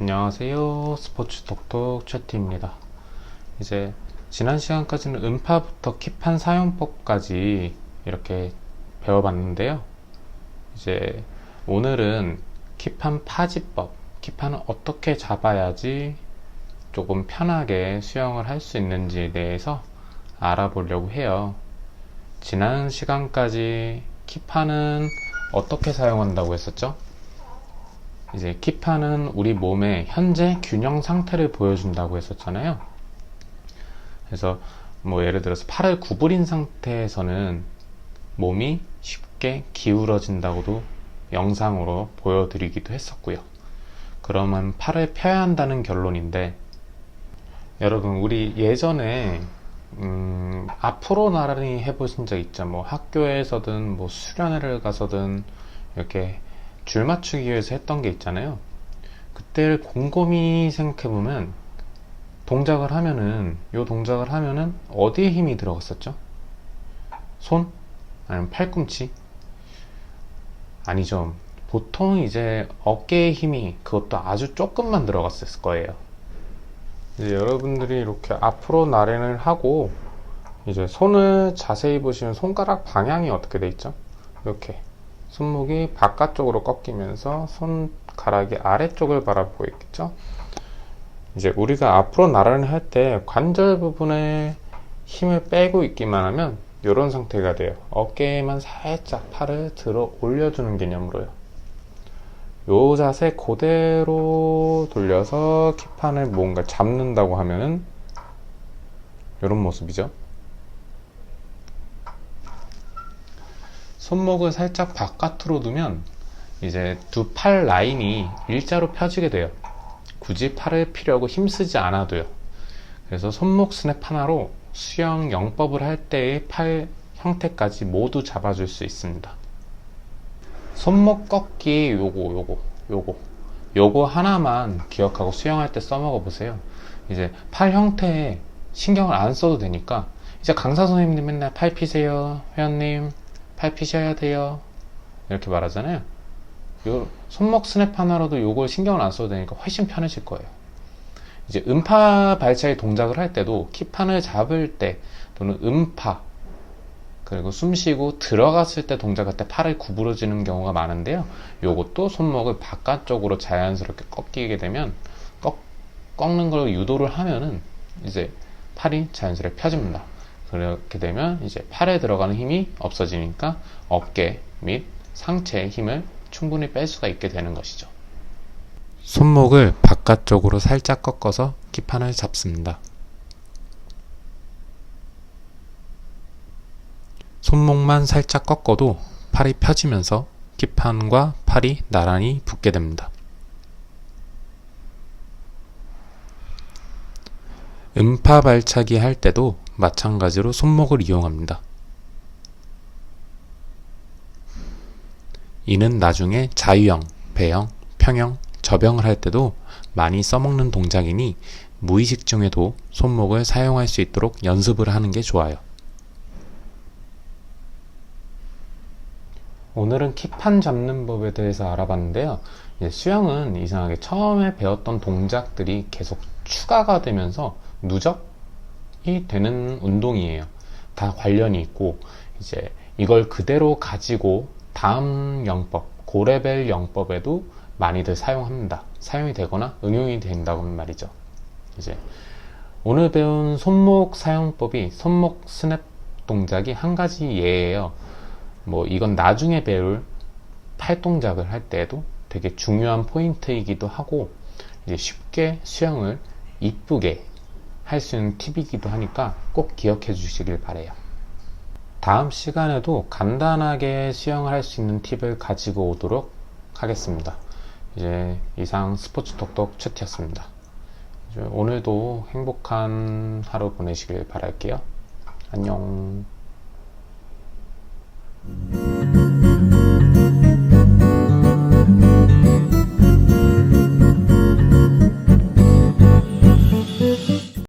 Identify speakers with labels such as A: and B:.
A: 안녕하세요. 스포츠 톡톡 최티입니다. 이제 지난 시간까지는 음파부터 킵한 사용법까지 이렇게 배워봤는데요. 이제 오늘은 킵한 파지법, 킵판을 어떻게 잡아야지 조금 편하게 수영을 할 수 있는지에 대해서 알아보려고 해요. 지난 시간까지 킵판은 어떻게 사용한다고 했었죠? 이제 킵판은 우리 몸의 현재 균형 상태를 보여준다고 했었잖아요. 그래서 뭐 예를 들어서 팔을 구부린 상태에서는 몸이 쉽게 기울어진다고도 영상으로 보여드리기도 했었고요. 그러면 팔을 펴야 한다는 결론인데 여러분 우리 예전에 음, 앞으로 나란히 해보신 적 있죠? 뭐 학교에서든 뭐 수련회를 가서든 이렇게 줄 맞추기 위해서 했던 게 있잖아요. 그때를 곰곰이 생각해보면 동작을 하면은 요 동작을 하면은 어디에 힘이 들어갔었죠? 손? 아니면 팔꿈치? 아니죠. 보통 이제 어깨에 힘이 그것도 아주 조금만 들어갔을 거예요. 이제 여러분들이 이렇게 앞으로 나란을 하고 이제 손을 자세히 보시면 손가락 방향이 어떻게 돼 있죠? 이렇게 손목이 바깥쪽으로 꺾이면서 손가락이 아래쪽을 바라보고 있겠죠? 이제 우리가 앞으로 나란히 할 때 관절 부분에 힘을 빼고 있기만 하면 이런 상태가 돼요. 어깨에만 살짝 팔을 들어 올려주는 개념으로요. 요 자세 그대로 돌려서 킥판을 뭔가 잡는다고 하면은 이런 모습이죠. 손목을 살짝 바깥으로 두면 이제 두 팔 라인이 일자로 펴지게 돼요. 굳이 팔을 피려고 힘쓰지 않아도요. 그래서 손목 스냅 하나로 수영 영법을 할 때의 팔 형태까지 모두 잡아줄 수 있습니다. 손목 꺾기 요거 요거 요거 요거 하나만 기억하고 수영할 때 써먹어 보세요. 이제 팔 형태에 신경을 안 써도 되니까 이제 강사 선생님들 맨날 팔 피세요 회원님 팔 피셔야 돼요 이렇게 말하잖아요. 요 손목 스냅 하나로도 요걸 신경을 안 써도 되니까 훨씬 편해질 거예요. 이제 음파 발차기 동작을 할 때도 키판을 잡을 때 또는 음파 그리고 숨 쉬고 들어갔을 때 동작할 때 팔을 구부러지는 경우가 많은데요. 요것도 손목을 바깥쪽으로 자연스럽게 꺾이게 되면 꺾, 꺾는 걸 유도를 하면은 이제 팔이 자연스럽게 펴집니다. 그렇게 되면 이제 팔에 들어가는 힘이 없어지니까 어깨 및 상체의 힘을 충분히 뺄 수가 있게 되는 것이죠. 손목을 바깥쪽으로 살짝 꺾어서 기판을 잡습니다. 손목만 살짝 꺾어도 팔이 펴지면서 기판과 팔이 나란히 붙게 됩니다. 음파 발차기 할 때도 마찬가지로 손목을 이용합니다. 이는 나중에 자유형, 배형, 평형, 접영을 할 때도 많이 써먹는 동작이니 무의식 중에도 손목을 사용할 수 있도록 연습을 하는 게 좋아요. 오늘은 킥판 잡는 법에 대해서 알아봤는데요. 수영은 이상하게 처음에 배웠던 동작들이 계속 추가가 되면서 누적이 되는 운동이에요. 다 관련이 있고, 이제 이걸 그대로 가지고 다음 영법, 고레벨 영법에도 많이들 사용합니다. 사용이 되거나 응용이 된다고 하는 말이죠. 이제 오늘 배운 손목 사용법이 손목 스냅 동작이 한 가지 예예요. 뭐 이건 나중에 배울 팔 동작을 할 때도 되게 중요한 포인트이기도 하고 이제 쉽게 수영을 이쁘게 할 수 있는 팁이기도 하니까 꼭 기억해 주시길 바래요. 다음 시간에도 간단하게 수영을 할 수 있는 팁을 가지고 오도록 하겠습니다. 이제 이상 스포츠 톡톡 최티였습니다. 오늘도 행복한 하루 보내시길 바랄게요. 안녕.